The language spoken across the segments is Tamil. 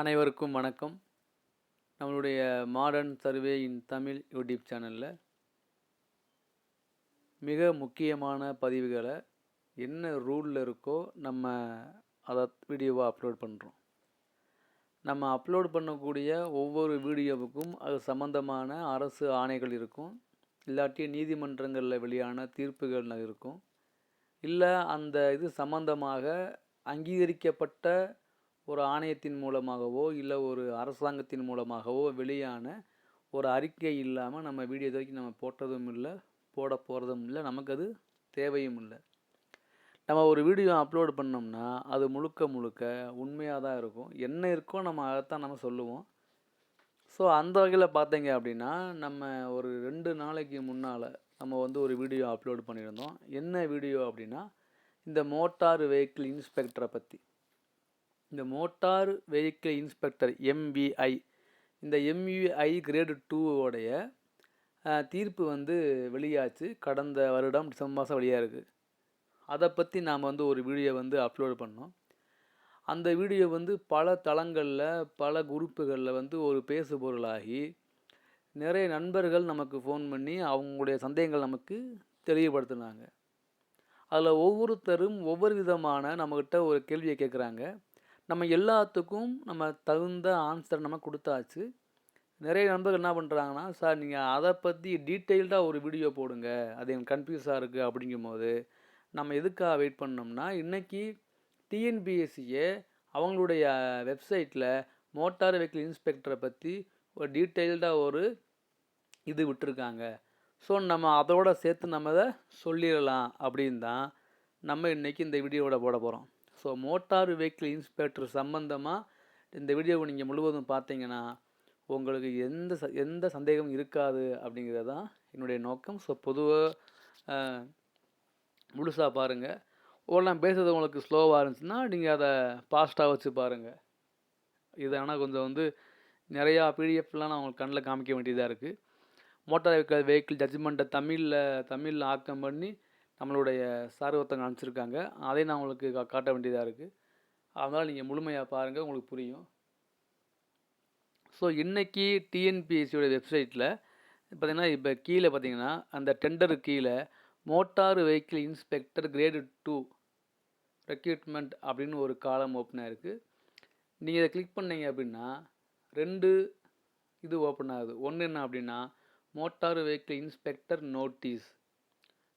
அனைவருக்கும் வணக்கம். நம்மளுடைய modern survey in Tamil YouTube சேனலில் மிக முக்கியமான பதிவுகளை என்ன ரூலில் இருக்கோ நம்ம அதை வீடியோவாக அப்லோட் பண்ணுறோம் நம்ம அப்லோட் பண்ணக்கூடிய ஒவ்வொரு வீடியோவுக்கும் அது சம்மந்தமான அரசு ஆணைகள் இருக்கும். இல்லாட்டி நீதிமன்றங்களில் வெளியான தீர்ப்புகள் இருக்கும். இல்லை அந்த இது சம்பந்தமாக அங்கீகரிக்கப்பட்ட ஒரு ஆணையத்தின் மூலமாகவோ இல்லை ஒரு அரசாங்கத்தின் மூலமாகவோ வெளியான ஒரு அறிக்கை இல்லாமல் நம்ம வீடியோ இது வரைக்கும் நம்ம போட்டதும் இல்லை போட போகிறதும் இல்லை நமக்கு அது தேவையும் இல்லை. நம்ம ஒரு வீடியோ அப்லோட் பண்ணோம்னா அது முழுக்க முழுக்க உண்மையாக தான் இருக்கும். என்ன இருக்கோ நம்ம அதைத்தான் நம்ம சொல்லுவோம். ஸோ அந்த வகையில் பார்த்தீங்க அப்படின்னா நம்ம ஒரு ரெண்டு நாளைக்கு முன்னால் நம்ம வந்து ஒரு வீடியோ அப்லோடு பண்ணியிருந்தோம். என்ன வீடியோ அப்படின்னா இந்த மோட்டார் வெஹிக்கிள் இன்ஸ்பெக்டரை பற்றி இந்த மோட்டார் வெஹிக்கிள் இன்ஸ்பெக்டர் எம்விஐ இந்த எம்விஐ கிரேடு டூவோடைய தீர்ப்பு வந்து வெளியாச்சு. கடந்த வருடம் டிசம்பர் மாதம் வெளியாக இருக்குது அதை பற்றி நாம் வந்து ஒரு வீடியோ வந்து அப்லோட் பண்ணோம். அந்த வீடியோ வந்து பல தளங்களில் பல குரூப்புகளில் வந்து ஒரு பேசு பொருளாகி நிறைய நண்பர்கள் நமக்கு ஃபோன் பண்ணி அவங்களுடைய சந்தேகங்கள் நமக்கு தெளிவுபடுத்தினாங்க. அதில் ஒவ்வொருத்தரும் ஒவ்வொரு விதமான நம்மக்கிட்ட ஒரு கேள்வியை கேட்குறாங்க நம்ம எல்லாத்துக்கும் நம்ம தகுந்த ஆன்சர் நம்ம கொடுத்தாச்சு. நிறைய நண்பர்கள் என்ன பண்ணுறாங்கன்னா சார் நீங்கள் அதை பற்றி டீட்டெயில்டாக ஒரு வீடியோ போடுங்க. அது எனக்கு கன்ஃபியூஸாக இருக்குது அப்படிங்கும்போது நம்ம எதுக்காக வெயிட் பண்ணோம்னா இன்றைக்கி டிஎன்பிஎஸ்சியே அவங்களுடைய வெப்சைட்டில் மோட்டார் வெஹிக்கிள் இன்ஸ்பெக்டரை பற்றி ஒரு டீட்டெயில்டாக ஒரு இது விட்டுருக்காங்க. ஸோ நம்ம அதோட சேர்த்து நம்ம அதை சொல்லிடலாம் அப்படின்னு தான் நம்ம இன்றைக்கி இந்த வீடியோவோட போட போகிறோம் ஸோ மோட்டார் வெஹிக்கிள் இன்ஸ்பெக்டர் சம்மந்தமாக இந்த வீடியோவை நீங்கள் முழுவதும் பார்த்தீங்கன்னா உங்களுக்கு எந்த ச எந்த சந்தேகமும் இருக்காது அப்படிங்கிறது தான் என்னுடைய நோக்கம். ஸோ பொதுவாக முழுசாக பாருங்கள் ஒரு நான் பேசுகிறது உங்களுக்கு ஸ்லோவாக இருந்துச்சுன்னா நீங்கள் அதை ஃபாஸ்ட்டாக வச்சு பாருங்கள் இது ஆனால் கொஞ்சம் வந்து நிறையா பிடிஎஃப்லாம் நான் உங்களுக்கு கண்ணில் காமிக்க வேண்டியதாக இருக்குது மோட்டார் வெஹிக்கிள் வெஹிக்கிள் ஜட்ஜ்மெண்ட்டை தமிழில் தமிழில் ஆக்கம் பண்ணி நம்மளுடைய சார் காமிச்சிருக்காங்க அனுப்பிச்சிருக்காங்க. நான் உங்களுக்கு கா காட்ட வேண்டியதாக இருக்குது அதனால் நீங்கள் முழுமையாக பாருங்கள் உங்களுக்கு புரியும். ஸோ இன்றைக்கி டிஎன்பிஎஸ்சியோட வெப்சைட்டில் பார்த்திங்கன்னா இப்போ கீழே பார்த்தீங்கன்னா அந்த டெண்டரு கீழே motor vehicle inspector grade two recruitment அப்படின்னு ஒரு காலம் ஓப்பன் ஆகிருக்கு நீங்கள் இதை கிளிக் பண்ணீங்க அப்படின்னா ரெண்டு இது ஓப்பன் ஆகுது. ஒன்று என்ன அப்படின்னா மோட்டார் வெஹிக்கிள் இன்ஸ்பெக்டர் நோட்டீஸ்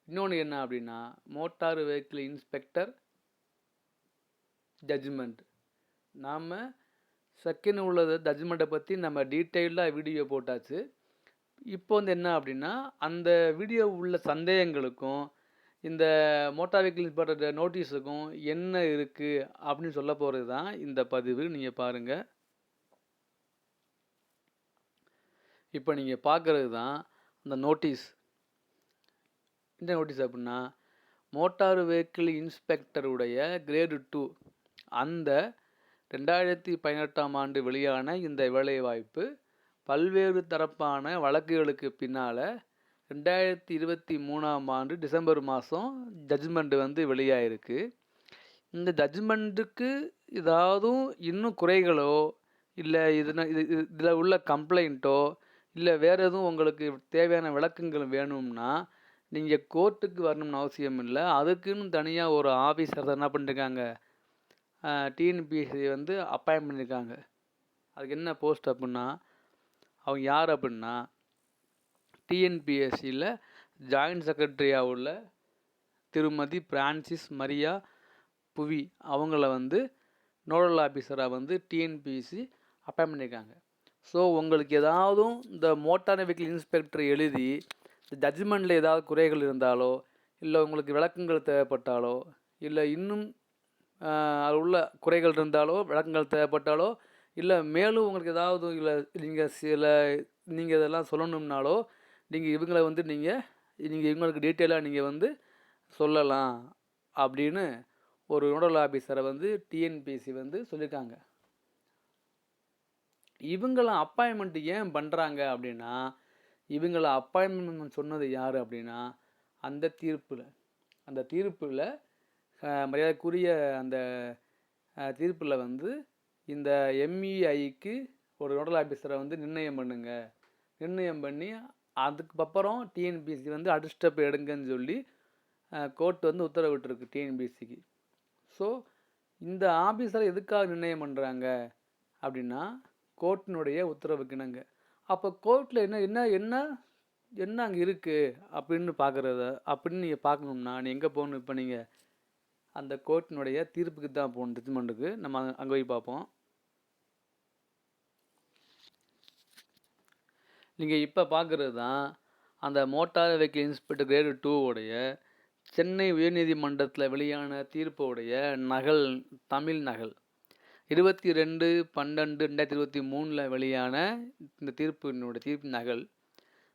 இன்னொன்று என்ன அப்படின்னா மோட்டார் வெஹிக்கிள் இன்ஸ்பெக்டர் ஜட்ஜ்மெண்ட் நாம் செகண்ட் உள்ளது ஜட்ஜ்மெண்ட்டை பற்றி நம்ம டீட்டெயிலாக வீடியோ போட்டாச்சு. இப்போ வந்து என்ன அப்படின்னா அந்த வீடியோ உள்ள சந்தேகங்களுக்கும் இந்த மோட்டார் வெஹிக்கிள் இன்ஸ்பெக்டர் நோட்டீஸுக்கும் என்ன இருக்குது அப்படின்னு சொல்ல போகிறது தான் இந்த பதிவு. நீங்கள் பாருங்கள் இப்போ நீங்கள் பார்க்குறது தான் அந்த நோட்டீஸ் இந்த நோட்டீஸ் அப்படின்னா மோட்டார் வெஹிக்கிள் இன்ஸ்பெக்டருடைய கிரேடு டூ அந்த ரெண்டாயிரத்தி பதினெட்டாம் ஆண்டு வெளியான இந்த வேலைவாய்ப்பு பல்வேறு தரப்பான வழக்குகளுக்கு பின்னால் ரெண்டாயிரத்தி இருபத்தி மூணாம் ஆண்டு டிசம்பர் மாதம் ஜட்ஜ்மெண்ட் வந்து வெளியாயிருக்கு. இந்த ஜட்ஜ்மெண்ட்டுக்கு ஏதாவது இன்னும் குறைகளோ இல்லை இதுனா இது இதில் உள்ள கம்ப்ளைண்ட்டோ இல்லை வேறு எதுவும் உங்களுக்கு தேவையான விளக்கங்கள் வேணும்னா நீங்கள் கோர்ட்டுக்கு வரணும்னு அவசியம் இல்லை. அதுக்குன்னு தனியாக ஒரு ஆஃபீஸர் என்ன பண்ணிருக்காங்க? டிஎன்பிஎஸ்சி வந்து அப்பாயின் பண்ணியிருக்காங்க அதுக்கு என்ன போஸ்ட் அப்படின்னா அவங்க யார் அப்படின்னா டிஎன்பிஎஸ்சியில் ஜாயின்ட் செக்ரட்டரியாக உள்ள திருமதி பிரான்சிஸ் மரியா புவி அவங்கள வந்து நோடல் ஆஃபீஸராக வந்து டிஎன்பிஎஸ்சி அப்பாயின் பண்ணியிருக்காங்க ஸோ உங்களுக்கு ஏதாவது இந்த மோட்டார் வெஹிக்கிள் இன்ஸ்பெக்டர் எழுதி ஜட்ஜ்மெண்ட்டில் ஏதாவது குறைகள் இருந்தாலோ இல்லை உங்களுக்கு விளக்கங்கள் தேவைப்பட்டாலோ இல்லை இன்னும் அதில் உள்ள குறைகள் இருந்தாலோ விளக்கங்கள் தேவைப்பட்டாலோ இல்லை மேலும் உங்களுக்கு ஏதாவது இல்லை நீங்கள் சில நீங்கள் இதெல்லாம் சொல்லணும்னாலோ நீங்கள் இவங்களை வந்து நீங்கள் நீங்கள் இவங்களுக்கு டீட்டெயிலாக நீங்கள் வந்து சொல்லலாம் அப்படின்னு ஒரு நோடல் ஆஃபீஸரை வந்து டிஎன்பிசி வந்து சொல்லியிருக்காங்க இவங்களாம் அப்பாயின்மெண்ட் ஏன் பண்ணுறாங்க அப்படின்னா இவங்களை அப்பாயின்மெண்ட் சொன்னது யார் அப்படின்னா அந்த தீர்ப்பில். அந்த தீர்ப்பில் மரியாதைக்குரிய அந்த தீர்ப்பில் வந்து இந்த எம்இஐக்கு ஒரு நோடல் ஆஃபீஸரை வந்து நிர்ணயம் பண்ணுங்க. நிர்ணயம் பண்ணி அதுக்கப்புறம் டிஎன்பிஎஸ்சி வந்து அடுத்த ஸ்டெப் எடுங்கன்னு சொல்லி கோர்ட் வந்து உத்தரவிட்டிருக்கு டிஎன்பிஎஸ்சிக்கு ஸோ இந்த ஆஃபீஸரை எதுக்காக நிர்ணயம் பண்ணுறாங்க அப்படின்னா கோர்ட்டினுடைய உத்தரவுக்கிணங்க அப்போ கோர்ட்டில் என்ன என்ன என்ன என்ன அங்கே இருக்குது அப்படின்னு பார்க்குறத அப்படின்னு நீங்கள் பார்க்கணும்னா நீ எங்கே போகணும்? இப்போ நீங்கள் அந்த கோர்ட்டினுடைய தீர்ப்புக்கு தான் போகணும் ஜட்ஜ்மெண்ட்டுக்கு நம்ம அங்கே போய் பார்ப்போம். நீங்கள் இப்போ பார்க்குறது தான் அந்த மோட்டார் வெஹிக்கிள் இன்ஸ்பெக்டர் கிரேடு உடைய சென்னை உயர்நீதிமன்றத்தில் வெளியான தீர்ப்போடைய நகல் தமிழ் நகல். இருபத்தி ரெண்டு பன்னெண்டு ரெண்டாயிரத்தி இருபத்தி மூணில் வெளியான இந்த தீர்ப்பினுடைய தீர்ப்பு நகல்.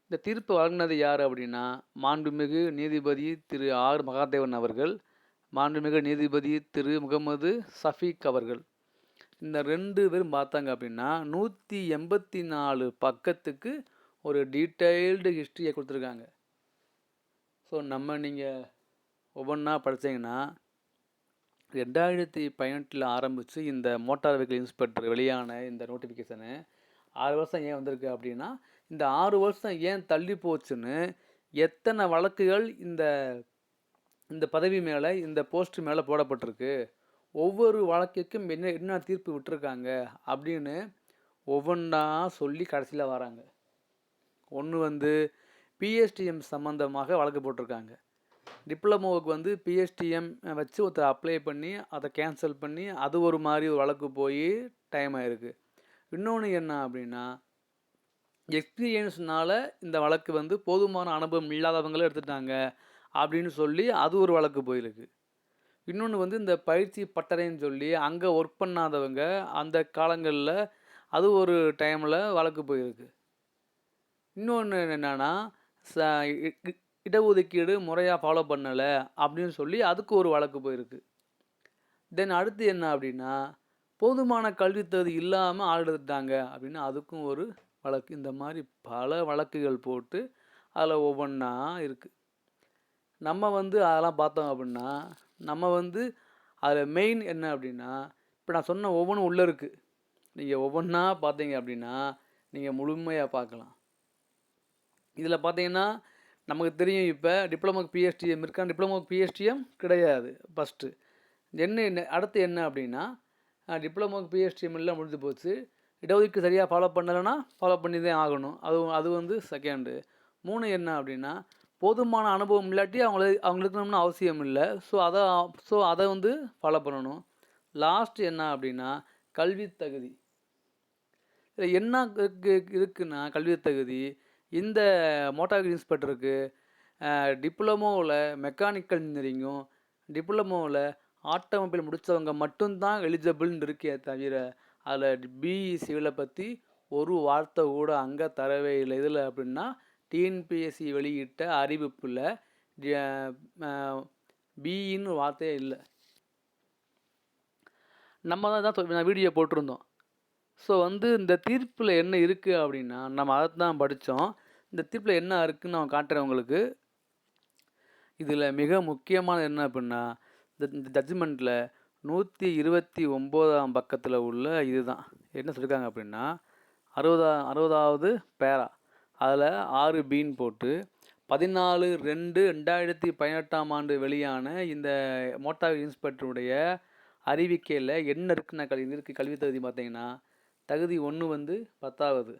இந்த தீர்ப்பு வழங்கினது யார் அப்படின்னா மாண்புமிகு நீதிபதி திரு ஆர். மகாதேவன் அவர்கள் மாண்புமிகு நீதிபதி திரு முகமது சஃபீக் அவர்கள். இந்த ரெண்டு பேரும் பார்த்தாங்க அப்படின்னா நூற்றி எண்பத்தி நாலு பக்கத்துக்கு ஒரு டீட்டெயில்டு ஹிஸ்ட்ரியை கொடுத்துருக்காங்க. ஸோ நம்ம நீங்கள் ஒவ்வொன்றா படித்தீங்கன்னா ரெண்டாயிரத்தி பதினெட்டில் ஆரம்பித்து இந்த மோட்டார் வெஹிக்கிள் இன்ஸ்பெக்டர் வெளியான இந்த நோட்டிஃபிகேஷனு ஆறு வருஷம் ஏன் வந்திருக்கு அப்படின்னா இந்த ஆறு வருஷம் ஏன் தள்ளி போச்சுன்னு எத்தனை வழக்குகள் இந்த இந்த பதவி மேலே இந்த போஸ்ட் மேலே போடப்பட்டிருக்கு ஒவ்வொரு வழக்குக்கும் என்ன என்ன தீர்ப்பு விட்டுருக்காங்க அப்படின்னு ஒவ்வொன்றா சொல்லி கடைசியில் வராங்க. ஒன்று வந்து பிஎஸ்டிஎம் சம்மந்தமாக வழக்கு போட்டிருக்காங்க. டிப்ளமோவுக்கு வந்து பிஎஸ்டிஎம் வச்சு ஒருத்தர் அப்ளை பண்ணி அதை கேன்சல் பண்ணி அது ஒரு மாதிரி ஒரு வழக்கு போய் டைம் ஆயிருக்கு. இன்னொன்று என்ன அப்படின்னா எக்ஸ்பீரியன்ஸ்னால இந்த வழக்கு வந்து போதுமான அனுபவம் இல்லாதவங்களே எடுத்துட்டாங்க அப்படின்னு சொல்லி அது ஒரு வழக்கு போயிருக்கு. இன்னொன்று வந்து இந்த பயிற்சி பட்டறைன்னு சொல்லி அங்கே ஒர்க் பண்ணாதவங்க அந்த காலங்களில் அது ஒரு டைமில் வழக்கு போயிருக்கு. இன்னொன்று என்னென்னா ச இடஒதுக்கீடு முறையாக ஃபாலோ பண்ணலை அப்படின்னு சொல்லி அதுக்கு ஒரு வழக்கு போயிருக்கு. தென் அடுத்து என்ன அப்படின்னா போதுமான கல்வி தகுதி இல்லாமல் ஆள் எடுத்துட்டாங்க அப்படின்னு அதுக்கும் ஒரு வழக்கு. இந்த மாதிரி பல வழக்குகள் போட்டு அதில் ஒவ்வொன்றா இருக்குது நம்ம வந்து அதெல்லாம் பார்த்தோம் அப்படின்னா நம்ம வந்து அதில் மெயின் என்ன அப்படின்னா இப்போ நான் சொன்ன ஒவ்வொன்றும் உள்ளே இருக்குது நீங்கள் ஒவ்வொன்றா பார்த்தீங்க அப்படின்னா நீங்கள் முழுமையாக பார்க்கலாம். இதில் பார்த்தீங்கன்னா நமக்கு தெரியும் இப்போ டிப்ளமோக்கு பிஎஸ்டிஎம் இருக்கா டிப்ளமோக்கு பிஎஸ்டிஎம் கிடையாது ஃபஸ்ட்டு என்ன என்ன அடுத்து என்ன அப்படின்னா டிப்ளமோக்கு பிஎஸ்டிஎம் எல்லாம் முடிஞ்சு போச்சு. இடஒதுக்கு சரியாக ஃபாலோ பண்ணலைன்னா ஃபாலோ பண்ணி தான் ஆகணும். அது அது வந்து செகண்டு மூணு என்ன அப்படின்னா போதுமான அனுபவம் இல்லாட்டி அவங்கள அவங்களுக்கு இருக்கணும்னு அவசியம் இல்லை. ஸோ அதை ஸோ அதை வந்து ஃபாலோ பண்ணணும். லாஸ்ட் என்ன அப்படின்னா கல்வி தகுதி. இதில் என்ன இருக்குன்னா கல்வி தகுதி இந்த மோட்டார் இன்ஸ்பெக்டருக்கு டிப்ளமோவில் மெக்கானிக்கல் இன்ஜினியரிங்கும் டிப்ளமோவில் ஆட்டோமொபைல் முடித்தவங்க மட்டும்தான் எலிஜிபிள்னு இருக்கே தவிர அதில் பிஇ சிவிலை பற்றி ஒரு வார்த்தை கூட அங்கே தரவே இல்லை. இதில் அப்படின்னா டிஎன்பிஎஸ்சி வெளியிட்ட அறிவிப்பில் பிஇன்னு வார்த்தையே இல்லை. நம்ம தான் தான் வீடியோ போட்டிருந்தோம். ஸோ வந்து இந்த தீர்ப்பில் என்ன இருக்குது அப்படின்னா நம்ம அதை தான் படித்தோம் இந்த தீர்ப்பில் என்ன இருக்குதுன்னு நான் காட்டுறேன் உங்களுக்கு. இதில் மிக முக்கியமானது என்ன அப்படின்னா இந்த இந்த ஜட்ஜ்மெண்ட்டில் நூற்றி இருபத்தி ஒம்போதாம் பக்கத்தில் உள்ள இதுதான். என்ன சொல்லியிருக்காங்க அப்படின்னா அறுபதா அறுபதாவது பேரா. அதில் ஆறு பீன் போட்டு பதினாலு ரெண்டு ரெண்டாயிரத்தி பதினெட்டாம் ஆண்டு வெளியான இந்த மோட்டார் இன்ஸ்பெக்டருடைய அறிவிக்கையில் என்ன இருக்குன்னு கல்வி இருக்குது கல்வி தகுதி பார்த்தீங்கன்னா தகுதி ஒன்று வந்து பத்தாவது.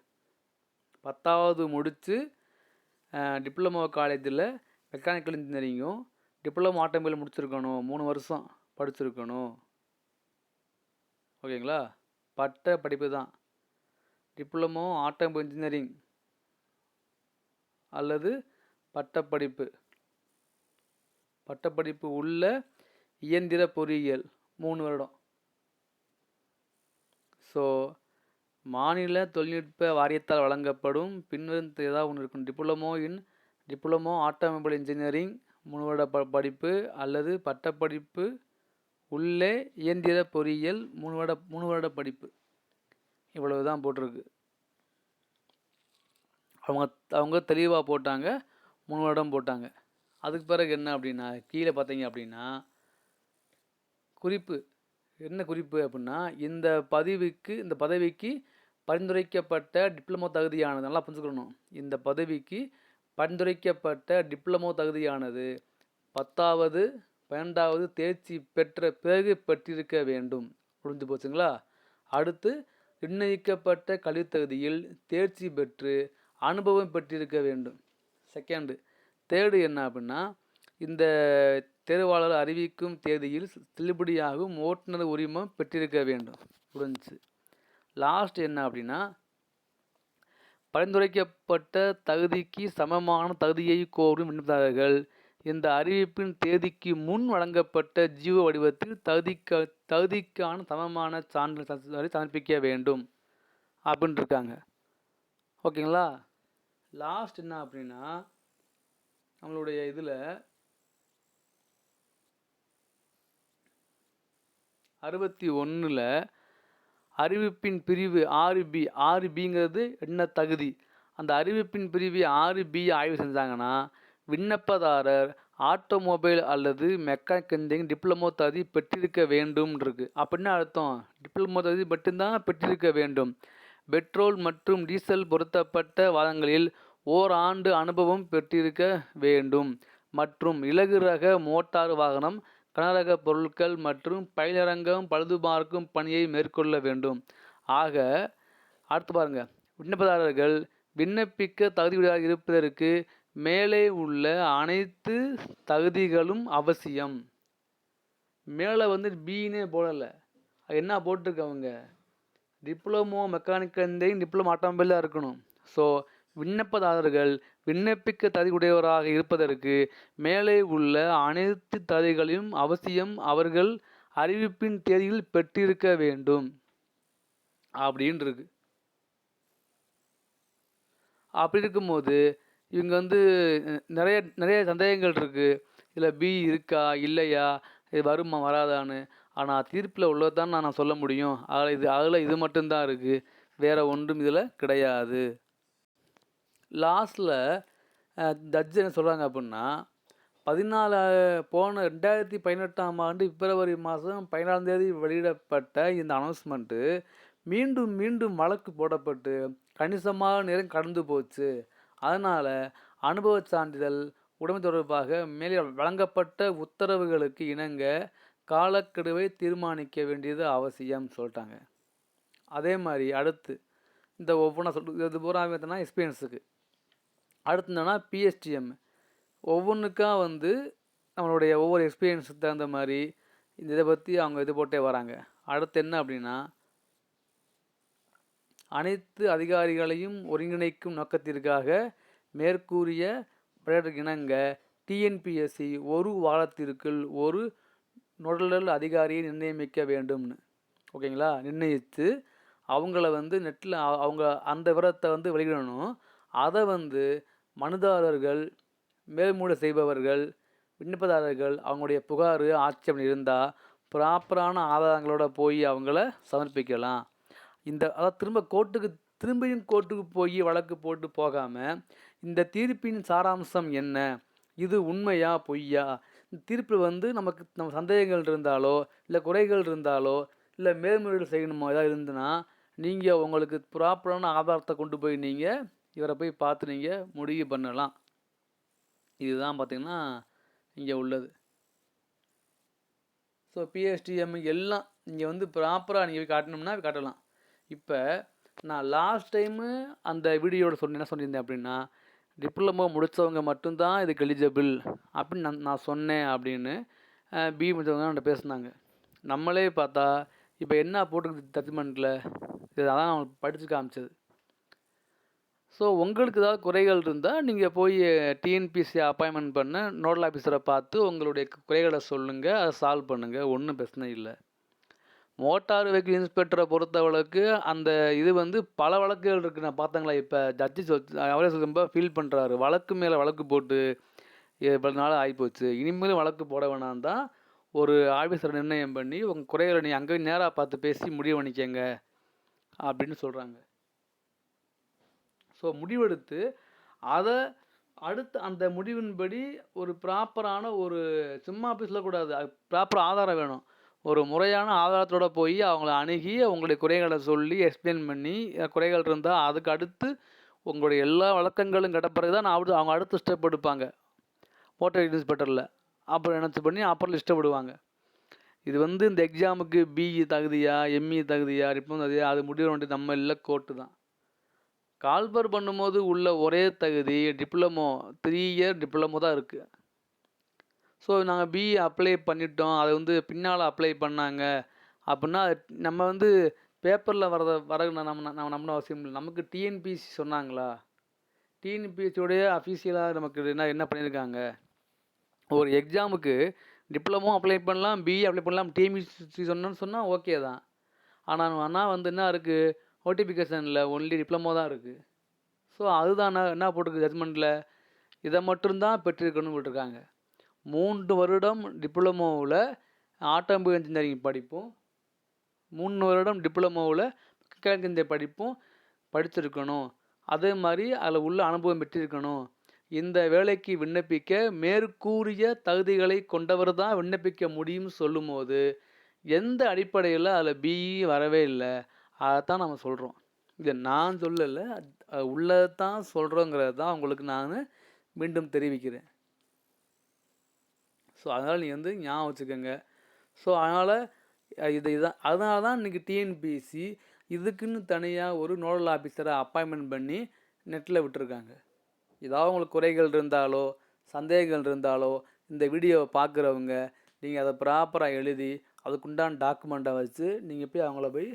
பத்தாவது முடித்து டிப்ளமோ காலேஜில் மெக்கானிக்கல் இன்ஜினியரிங்கும் டிப்ளமோ ஆட்டோமொபைல் முடிச்சிருக்கணும் மூணு வருஷம் படிச்சிருக்கணும். ஓகேங்களா? பட்ட படிப்பு தான். டிப்ளமோ ஆட்டோமொபைல் இன்ஜினியரிங் அல்லது பட்டப்படிப்பு பட்டப்படிப்பு உள்ள இயந்திர பொறியியல் மூணு வருடம். ஸோ மாநில தொழில்நுட்ப வாரியத்தால் வழங்கப்படும் பின்வரும் ஏதாவது ஒன்று இருக்கும் diploma in diploma automobile engineering மூணு வருட ப படிப்பு அல்லது பட்டப்படிப்பு உள்ளே இயந்திர பொறியியல் மூணு வருட மூணு வருட படிப்பு. இவ்வளவு தான் போட்டிருக்கு. அவங்க அவங்க தெளிவாக போட்டாங்க மூணு வருடம் போட்டாங்க. அதுக்கு பிறகு என்ன அப்படின்னா கீழே பார்த்தீங்க அப்படின்னா குறிப்பு. என்ன குறிப்பு அப்படின்னா இந்த பதவிக்கு இந்த பதவிக்கு பரிந்துரைக்கப்பட்ட டிப்ளமோ தகுதியானது நல்லா புரிஞ்சுக்கணும். இந்த பதவிக்கு பரிந்துரைக்கப்பட்ட டிப்ளமோ தகுதியானது பத்தாவது பன்னெண்டாவது தேர்ச்சி பெற்ற பிறகு பெற்றிருக்க வேண்டும். புரிஞ்சு போச்சுங்களா? அடுத்து நிர்ணயிக்கப்பட்ட கல்வித் தகுதியில் தேர்ச்சி பெற்று அனுபவம் பெற்றிருக்க வேண்டும். செகண்டு தேர்டு என்ன அப்படின்னா இந்த தேர்வாளர் அறிவிக்கும் தேதியில் செல்லுபடியாகும் ஓட்டுநர் உரிமம் பெற்றிருக்க வேண்டும். புரிஞ்சு லாஸ்ட் என்ன அப்படின்னா பரிந்துரைக்கப்பட்ட தகுதிக்கு சமமான தகுதியை கோரும் விண்ணப்பதாரர்கள் இந்த அறிவிப்பின் தேதிக்கு முன் வழங்கப்பட்ட ஜீவ வடிவத்தில் தகுதிக்க தகுதிக்கான சமமான சான்று சமர்ப்பிக்க வேண்டும். அப்படின்ட்டு இருக்காங்க. ஓகேங்களா? லாஸ்ட் என்ன அப்படின்னா நம்மளுடைய இதில் அறுபத்தி ஒன்றில் அறிவிப்பின் பிரிவு ஆறு பி ஆறு பிங்கிறது என்ன தகுதி. அந்த அறிவிப்பின் பிரிவு ஆறு பி ஆய்வு செஞ்சாங்கன்னா விண்ணப்பதாரர் ஆட்டோமொபைல் அல்லது மெக்கானிக் இன்ஜினியரிங் டிப்ளமோ தகுதி பெற்றிருக்க வேண்டும் இருக்கு அப்படின்னா அர்த்தம்? டிப்ளமோ தகுதி மட்டும்தான் பெற்றிருக்க வேண்டும். பெட்ரோல் மற்றும் டீசல் பொருத்தப்பட்ட வாதங்களில் ஓராண்டு அனுபவம் பெற்றிருக்க வேண்டும். மற்றும் இலகு ரக மோட்டார் வாகனம் கனரக பொருட்கள் மற்றும் பயிலரங்கம் பழுதுபார்க்கும் பணியை மேற்கொள்ள வேண்டும். ஆக அடுத்து பாருங்கள் விண்ணப்பதாரர்கள் விண்ணப்பிக்க தகுதியுடையதாக இருப்பதற்கு மேலே உள்ள அனைத்து தகுதிகளும் அவசியம். மேலே வந்து பின்னே போடலை. என்ன போட்டிருக்கவங்க டிப்ளமோ மெக்கானிக்கல் இன்ஜினியரிங் டிப்ளமோ ஆட்டோமொபைலாக இருக்கணும். ஸோ விண்ணப்பதாரர்கள் விண்ணப்பிக்க தகுதியுடையவராக இருப்பதற்கு மேலே உள்ள அனைத்து தகுதிகளையும் அவசியம் அவர்கள் அறிவிப்பின் தேதியில் பெற்றிருக்க வேண்டும். அப்படின்னு இருக்கு அப்படி இருக்கும்போது இவங்க வந்து நிறைய நிறைய சந்தேகங்கள் இருக்குது இதில் பி இருக்கா இல்லையா இது வருமா வராதான்னு. ஆனால் தீர்ப்பில் உள்ளதான் நான் சொல்ல முடியும். அதில் இது அதில் இது மட்டும்தான் இருக்குது வேறு ஒன்றும் இதில் கிடையாது. லாஸ்ட்டில் ஜட்ஜ் என்ன சொல்கிறாங்க அப்படின்னா பதினாலு போன ரெண்டாயிரத்தி பதினெட்டாம் ஆண்டு பிப்ரவரி மாதம் பதினாலாம் தேதி வெளியிடப்பட்ட இந்த அனௌன்ஸ்மெண்ட்டு மீண்டும் மீண்டும் வழக்கு போடப்பட்டு கணிசமாக நேரம் கடந்து போச்சு. அதனால் அனுபவச் சான்றிதழ் உடைமை தொடர்பாக மேலே வழங்கப்பட்ட உத்தரவுகளுக்கு இணங்க காலக்கெடுவை தீர்மானிக்க வேண்டியது அவசியம் சொல்லிட்டாங்க. அதே மாதிரி அடுத்து இந்த ஒவ்வொன்றா சொல் இது பூரா பார்த்தோன்னா எக்ஸ்பீரியன்ஸுக்கு அடுத்து என்னென்னா பிஎஸ்டிஎம் ஒவ்வொன்றுக்கா வந்து நம்மளுடைய ஒவ்வொரு எக்ஸ்பீரியன்ஸுக்கு தகுந்த மாதிரி இந்த இதை பற்றி அவங்க இது போட்டே வராங்க. அடுத்து என்ன அப்படின்னா அனைத்து அதிகாரிகளையும் ஒருங்கிணைக்கும் நோக்கத்திற்காக மேற்கூறிய பிரேட்டுக்கு இணங்க டிஎன்பிஎஸ்சி ஒரு வாரத்திற்குள் ஒரு நுடலல் அதிகாரியை நிர்ணயிக்க வேண்டும்னு. ஓகேங்களா? நிர்ணயித்து அவங்கள வந்து நெட்டில் அவங்க அந்த விவரத்தை வந்து வெளியிடணும். அதை வந்து மனுதாரர்கள் மேல்மூட செய்பவர்கள் விண்ணப்பதாரர்கள் அவங்களுடைய புகார் ஆட்சேபனை இருந்தால் ப்ராப்பரான ஆதாரங்களோட போய் அவங்கள சமர்ப்பிக்கலாம். இந்த அதாவது திரும்ப கோர்ட்டுக்கு திரும்பியும் கோர்ட்டுக்கு போய் வழக்கு போட்டு போகாமல் இந்த தீர்ப்பின் சாராம்சம் என்ன? இது உண்மையா பொய்யா? இந்த தீர்ப்பு வந்து நமக்கு நம்ம சந்தேகங்கள் இருந்தாலோ இல்லை குறைகள் இருந்தாலோ இல்லை மேல்முறையீடு செய்யணுமோ ஏதாவது இருந்துன்னா நீங்கள் உங்களுக்கு ப்ராப்பரான ஆதாரத்தை கொண்டு போய் நீங்கள் இவரை போய் பார்த்து நீங்கள் முடிவு பண்ணலாம். இதுதான் பார்த்திங்கன்னா இங்கே உள்ளது. ஸோ பிஎஸ்டிஎம் எல்லாம் இங்கே வந்து ப்ராப்பராக நீங்கள் போய் காட்டணும்னா காட்டலாம். இப்போ நான் லாஸ்ட் டைமு அந்த வீடியோவில் சொன்ன என்ன சொல்லியிருந்தேன் அப்படின்னா டிப்ளமோ முடித்தவங்க மட்டும்தான் இதுக்கு எலிஜிபிள் அப்படின்னு நான் நான் சொன்னேன் அப்படின்னு பி முடித்தவங்க என்கிட்ட பேசுனாங்க. நம்மளே பார்த்தா இப்போ என்ன போட்டுருக்கு ஜட்ஜ்மெண்ட்டில் இது அதான் அவங்களுக்கு படித்து காமிச்சது. ஸோ உங்களுக்கு ஏதாவது குறைகள் இருந்தால் நீங்கள் போய் டிஎன்பிசி அப்பாயின்மெண்ட் பண்ண நோடல் ஆஃபீஸரை பார்த்து உங்களுடைய குறைகளை சொல்லுங்கள் அதை சால்வ் பண்ணுங்கள் ஒன்றும் பிரச்சனை இல்லை. மோட்டார் வெஹிக்கிள் இன்ஸ்பெக்டரை பொறுத்தவளவுக்கு அந்த இது வந்து பல வழக்குகள் இருக்குது நான் பார்த்தங்களா இப்போ ஜட்ஜி சொல் அவரே ரொம்ப ஃபீல் பண்ணுறாரு வழக்கு மேலே வழக்கு போட்டு இவ்வளோ நாள் ஆகிப்போச்சு இனிமேலும் வழக்கு போட வேணாம் தான். ஒரு ஆஃபீஸரை நிர்ணயம் பண்ணி உங்கள் குறைகளை நீ அங்கே நேராக பார்த்து பேசி முடிவு பண்ணிக்கங்க. அப்படின்னு சொல்கிறாங்க ஸோ முடிவெடுத்து அதை அடுத்து அந்த முடிவின்படி ஒரு ப்ராப்பரான ஒரு சும்மா ஆஃபீஸில் கூடாது. ப்ராப்பர் ஆதாரம் வேணும். ஒரு முறையான ஆதாரத்தோட போய் அவங்கள அணுகி அவங்களுடைய குறைகளை சொல்லி எக்ஸ்பிளைன் பண்ணி குறைகள் இருந்தால் அதுக்கு அடுத்து உங்களுடைய எல்லா வழக்கங்களும் கிட்ட பிறகு தான் நான் அவங்க அடுத்த ஸ்டெப் எடுப்பாங்க. ஓட்டர் இன்ஸ்பெக்டரில் அப்புறம் நினச்சி பண்ணி அப்புறம் லிஸ்ட்டை விடுவாங்க. இது வந்து இந்த எக்ஸாமுக்கு பிஇ தகுதியா எம்இ தகுதியா ரிப்போம் தகுதியா அது முடிவு வேண்டியது நம்ம இல்லை கோர்ட்டு தான். கால்பர் பண்ணும்போது உள்ள ஒரே தகுதி டிப்ளமோ த்ரீ இயர் டிப்ளமோ தான் இருக்குது ஸோ நாங்கள் பிஇ அப்ளை பண்ணிட்டோம். அதை வந்து பின்னால் அப்ளை பண்ணாங்க. அப்படின்னா நம்ம வந்து பேப்பரில் வரத வர நம்ம நம்ம நம்மளும் அவசியம் இல்லை. நமக்கு டிஎன்பிசி சொன்னாங்களா? டிஎன்பிசியோடைய அஃபீஷியலாக நமக்கு என்ன என்ன பண்ணியிருக்காங்க? ஒரு எக்ஸாமுக்கு டிப்ளமோ அப்ளை பண்ணலாம் பிஇ அப்ளை பண்ணலாம் டிஎன்பிசி சொன்னோன்னு சொன்னால் ஓகே தான். ஆனால் ஆனால் வந்து என்ன இருக்குது நோட்டிஃபிகேஷனில் ஒன்லி டிப்ளமோ தான் இருக்குது ஸோ அதுதான் என்ன என்ன போட்டிருக்கு ஜட்மெண்ட்டில் இதை மட்டும்தான் பெற்றிருக்கணும்னு போட்டிருக்காங்க மூன்று வருடம் டிப்ளமோவில் ஆட்டோமொபைல் இன்ஜினியரிங் படிப்பும் மூணு வருடம் டிப்ளமோவில் மெக்கானிக்கல் இன்ஜினியர் படிப்பும் படித்திருக்கணும் அதே மாதிரி அதில் உள்ள அனுபவம் பெற்றிருக்கணும். இந்த வேலைக்கு விண்ணப்பிக்க மேற்கூறிய தகுதிகளை கொண்டவர் தான் விண்ணப்பிக்க முடியும்னு சொல்லும்போது எந்த அடிப்படையில் அதில் பிஇ வரவே இல்லை. அதைத்தான் நம்ம சொல்கிறோம் இதை நான் சொல்லலை உள்ளதான் சொல்கிறோங்கிறது தான் உங்களுக்கு நான் மீண்டும் தெரிவிக்கிறேன். ஸோ அதனால் நீ வந்து ஞாபகம் வச்சுக்கோங்க. ஸோ அதனால் இது இதான் அதனால தான் இன்றைக்கி டிஎன்பிஎஸ்சி இதுக்குன்னு தனியாக ஒரு நோடல் ஆஃபீஸரை அப்பாயின்மெண்ட் பண்ணி நெட்டில் விட்டுருக்காங்க. ஏதாவது உங்களுக்கு குறைகள் இருந்தாலோ சந்தேகங்கள் இருந்தாலோ இந்த வீடியோவை பார்க்குறவங்க நீங்கள் அதை ப்ராப்பராக எழுதி அதுக்குண்டான டாக்குமெண்ட்டை வச்சு நீங்கள் போய் அவங்கள போய்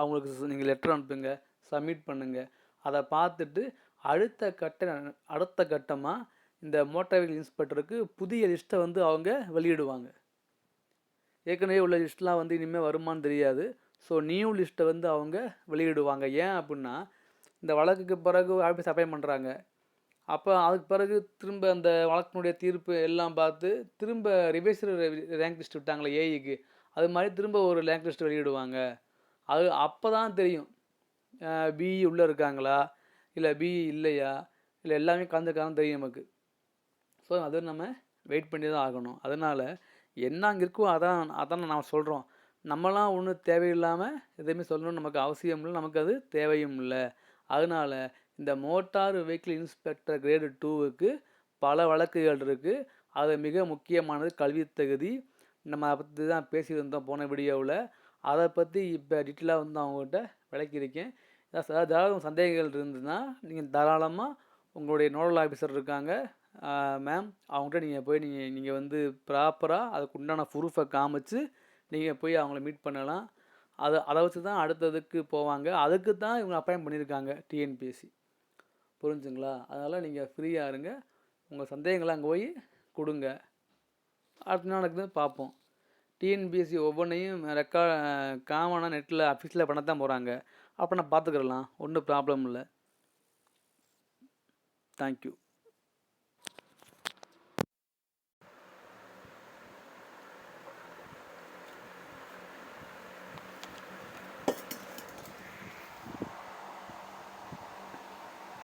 அவங்களுக்கு நீங்கள் லெட்டர் அனுப்புங்க சப்மிட் பண்ணுங்கள் அதை பார்த்துட்டு அடுத்த கட்ட அடுத்த கட்டமாக இந்த மோட்டார் வெஹிக்கிள் இன்ஸ்பெக்டருக்கு புதிய லிஸ்ட்டை வந்து அவங்க வெளியிடுவாங்க. ஏற்கனவே உள்ள லிஸ்ட்லாம் வந்து இனிமேல் வருமான்னு தெரியாது. ஸோ நியூ லிஸ்ட்டை வந்து அவங்க வெளியிடுவாங்க. ஏன் அப்படின்னா இந்த வழக்குக்கு பிறகு ஆஃபீஸ் அப்ளை பண்ணுறாங்க அப்போ அதுக்கு பிறகு திரும்ப அந்த வழக்கினுடைய தீர்ப்பு எல்லாம் பார்த்து திரும்ப ரிவைசர் ரேங்க் லிஸ்ட் விட்டாங்களே ஏஇக்கு அது மாதிரி திரும்ப ஒரு ரேங்க் லிஸ்ட் வெளியிடுவாங்க. அது அப்போ தான் தெரியும் பிஇ உள்ளே இருக்காங்களா? இல்லை பிஇ இல்லையா? இல்லை எல்லாமே கலந்துருக்காங்கன்னு தெரியும் நமக்கு. ஸோ அது நம்ம வெயிட் பண்ணி தான் ஆகணும். அதனால் என்ன அங்கே இருக்கோ அதான் அதான் நான் சொல்கிறோம் நம்மலாம் ஒன்றும் தேவையில்லாமல் எதுவுமே சொல்லணும்னு நமக்கு அவசியம் இல்லை. நமக்கு அது தேவையும் இல்லை. அதனால் இந்த மோட்டார் வெஹிக்கிள் இன்ஸ்பெக்டர் கிரேடு டூவுக்கு பல வழக்குகள் இருக்குது அது மிக முக்கியமானது கல்வி தகுதி. நம்ம அதை பற்றி தான் பேசியிருந்தோம் போன வீடியோவில் அதை பற்றி இப்போ டீட்டெயிலாக வந்து அவங்ககிட்ட விளக்கியிருக்கேன். ஏதாவது சந்தேகங்கள் இருந்ததுன்னா நீங்கள் தாராளமாக உங்களுடைய நோடல் ஆஃபீஸர் இருக்காங்க. மேம் அவங்கள்ட்ட நீங்கள் போய் நீங்கள் நீங்கள் வந்து ப்ராப்பராக அதுக்கு உண்டான ப்ரூஃபை காமிச்சு நீங்கள் போய் அவங்கள மீட் பண்ணலாம். அதை அதை வச்சு தான் அடுத்ததுக்கு போவாங்க. அதுக்கு தான் இவங்க அப்பாயின் பண்ணியிருக்காங்க டிஎன்பிஎஸ்சி புரிஞ்சுங்களா? அதனால் நீங்கள் ஃப்ரீயாக இருங்க. உங்கள் சந்தேகங்களை அங்கே போய் கொடுங்க. அடுத்த நாளுக்கு பார்ப்போம். டிஎன்பிஎஸ்சி ஒவ்வொன்றையும் ரெக்கா காமனாக நெட்டில் ஆஃபீஸில் பண்ண தான் போகிறாங்க அப்போ நான் பார்த்துக்கிறலாம். ஒன்றும் ப்ராப்ளம் இல்லை. தேங்க்யூ